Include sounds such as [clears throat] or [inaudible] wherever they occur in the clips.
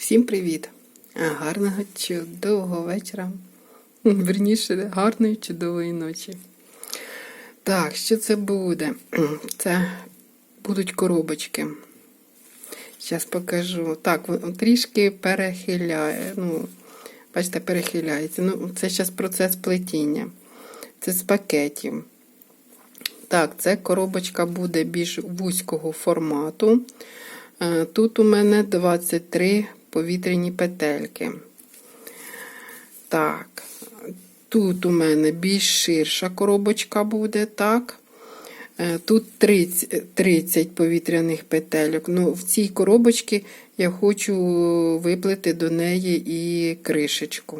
Всім привіт! Гарного чудового вечора. [laughs] Верніше, гарної чудової ночі. Так, що це буде? [clears throat] Це будуть коробочки. Зараз покажу. Так, трішки перехиляє. Ну, бачите, перехиляється. Ну, це зараз процес плетіння. Це з пакетів. Так, це коробочка буде більш вузького формату. Е, Тут у мене 23 повітряні петельки. Так, тут у мене більш ширша коробочка буде, так. Е, Тут 30, 30 повітряних петельок. Ну, в цій коробочці я хочу виплити до неї і кришечку.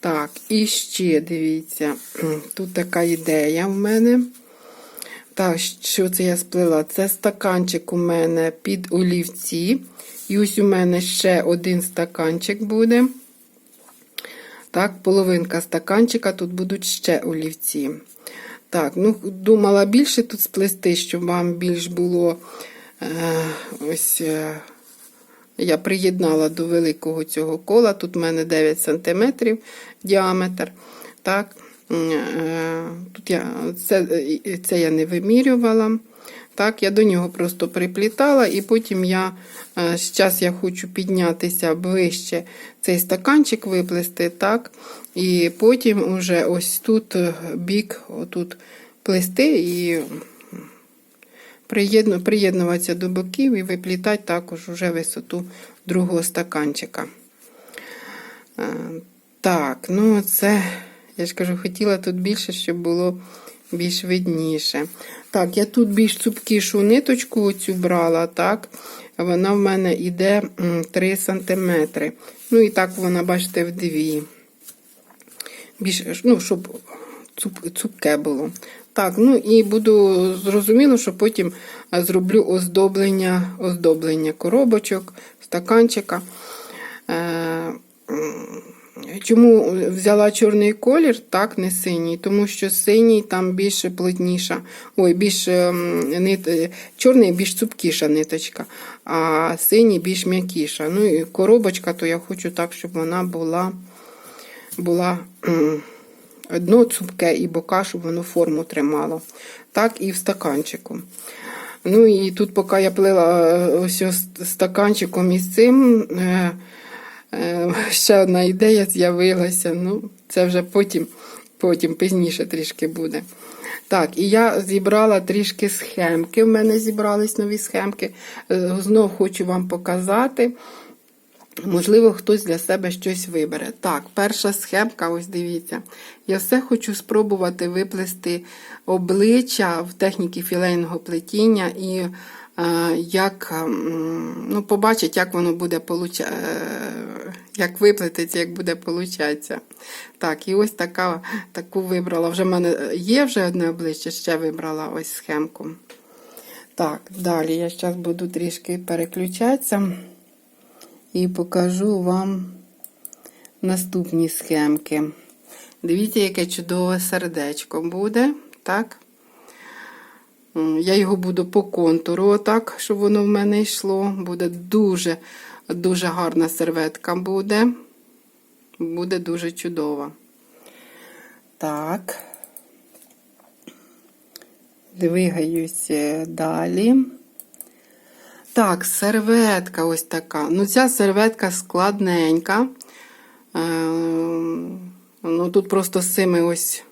Так, і ще дивіться, [clears throat] тут така ідея в мене. Так, що це я сплела? Це стаканчик у мене під олівці. І ось у мене ще один стаканчик буде. Так, половинка стаканчика, тут будуть ще олівці. Так, ну, думала більше тут сплести, щоб вам більш було е, ось. Е, я приєднала до великого цього кола. Тут у мене 9 см діаметр. Так, е, тут я, це, це я не вимірювала. Так, я до нього просто приплітала, і потім я зараз я хочу піднятися ближче цей стаканчик виплести, так, і потім уже ось тут бік, отут плести і приєдну, приєднуватися до боків і виплітати також уже висоту другого стаканчика. Так, ну це, я ж кажу, хотіла тут більше, щоб було більш видніше. Так, я тут більш цупкішу ниточку оцю брала, так. Вона в мене йде 3 см. Ну, і так вона, бачите, в дві. Більш, ну, щоб цуп, цупке було. Так, ну і буду зрозуміло, що потім зроблю оздоблення, оздоблення коробочок, стаканчика. Е, Чому взяла чорний колір, так, не синій, тому що синій там більш плотніша, ой, більш нит, чорний більш цупкіша ниточка, а синій більш м'якіша. Ну і коробочка, то я хочу так, щоб вона була була дно цупке і бока, щоб воно форму тримало. Так, і в стаканчику. Ну і тут, поки я плила ось стаканчиком із цим. Ще одна ідея з'явилася. Ну, це вже потім, потім пізніше трішки буде. Так, і я зібрала трішки схемки. У мене зібрались нові схемки. Знов хочу вам показати. Можливо, хтось для себе щось вибере. Так, перша схемка, ось дивіться. Я все хочу спробувати виплести обличчя в техніці філейного плетіння і як ну, побачить, як воно буде получа... як виплететься, як буде получатися. Так, і ось така, таку вибрала. Вже в мене є вже одне обличчя, ще вибрала ось схемку. Так, далі я зараз буду трішки переключатися і покажу вам наступні схемки. Дивіться, яке чудове сердечко буде. Так? Я його буду по контуру, отак, щоб воно в мене йшло. Буде дуже дуже гарна серветка буде. Буде дуже чудова. Так. Двигаюся далі. Так, серветка ось така. Ну, ця серветка складненька. Ну, Тут просто з цими ось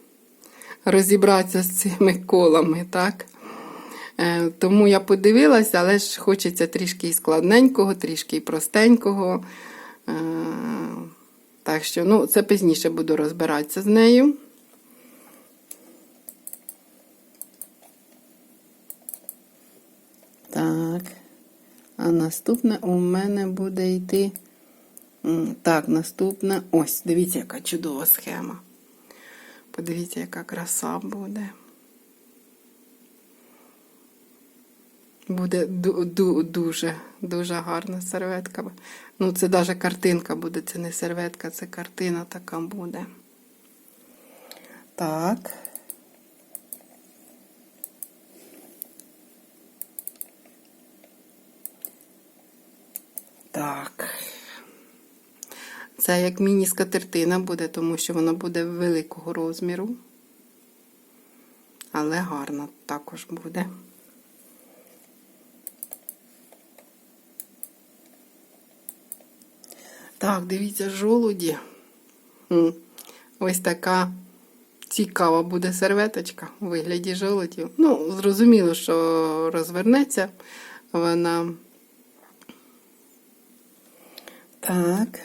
розібратися з цими колами, так? Е, тому я подивилася, але ж хочеться трішки і складненького, трішки і простенького. Е, так що, ну, це пізніше буду розбиратися з нею. Так, а наступне у мене буде йти. Так, наступне. Ось, дивіться, яка чудова схема. Подивіться, яка краса буде. Буде дуже дуже гарна серветка. Ну, це навіть картинка буде, це не серветка, це картина така буде. Так. Так. Це як міні-скатертина буде, тому що вона буде великого розміру. Але гарна також буде. Так, дивіться, жолуді. Ось така цікава буде серветочка у вигляді жолудів. Ну, зрозуміло, що розвернеться вона. Так.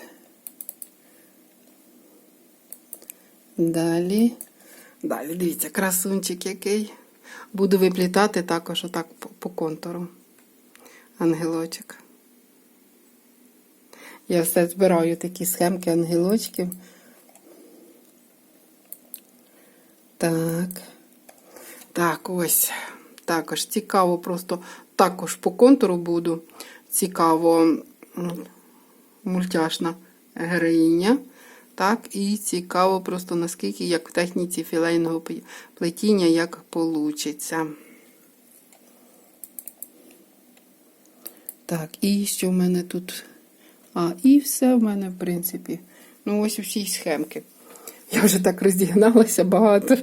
Далі. Далі, дивіться, красунчик який. Буду виплітати також отак по, контуру. Ангелочок. Я все збираю такі схемки ангелочків. Так. Так, ось. Також цікаво, просто також по контуру буду. Цікаво мультяшна героїня. Так, і цікаво просто наскільки, як в техніці філейного плетіння, як получиться. Так, і що в мене тут? А, і все в мене, в принципі. Ну, ось усі схемки. Я вже так розігналася багато.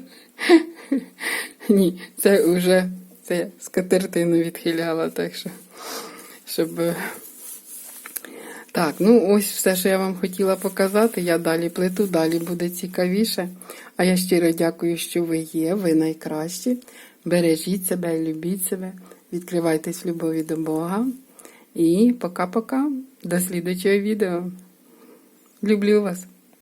[laughs] Ні, це вже це скатертину відхиляла, так що, щоб. е, Так, ну ось все, що я вам хотіла показати. Я далі плету, далі буде цікавіше. А я щиро дякую, що ви є, ви найкращі. Бережіть себе, любіть себе, відкривайтесь в любові до Бога. І пока-пока. До слідучого відео. Люблю вас.